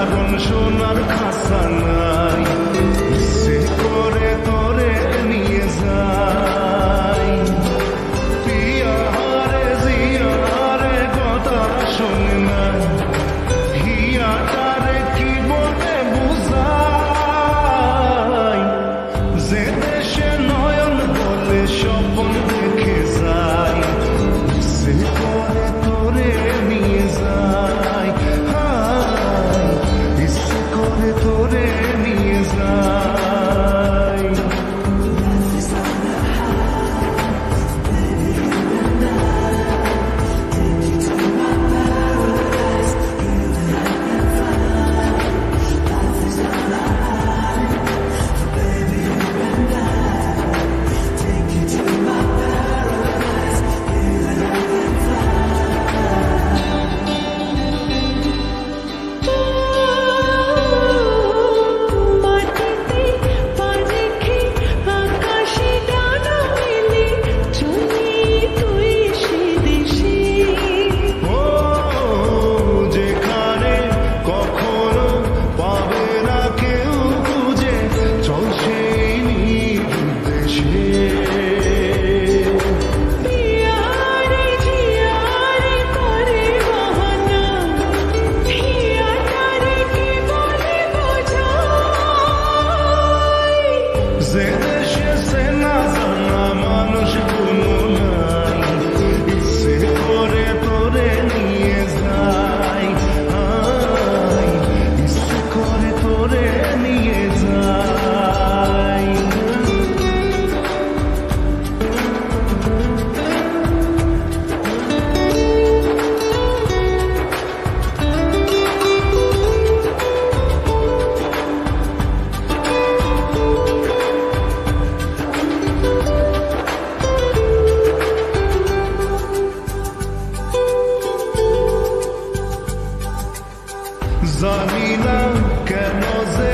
Sarhoş onlar kasana জানি না কেন যে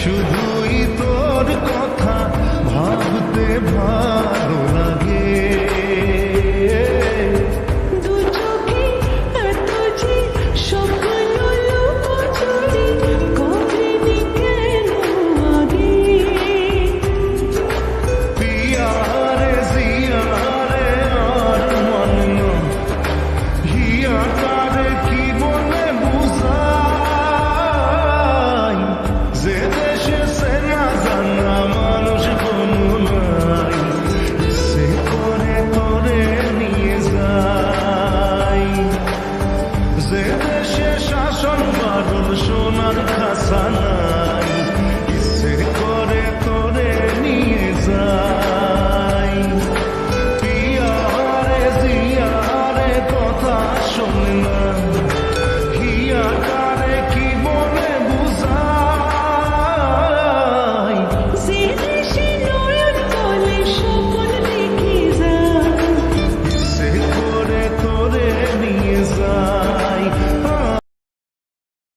শুধু şaşan varoluşun arkasına.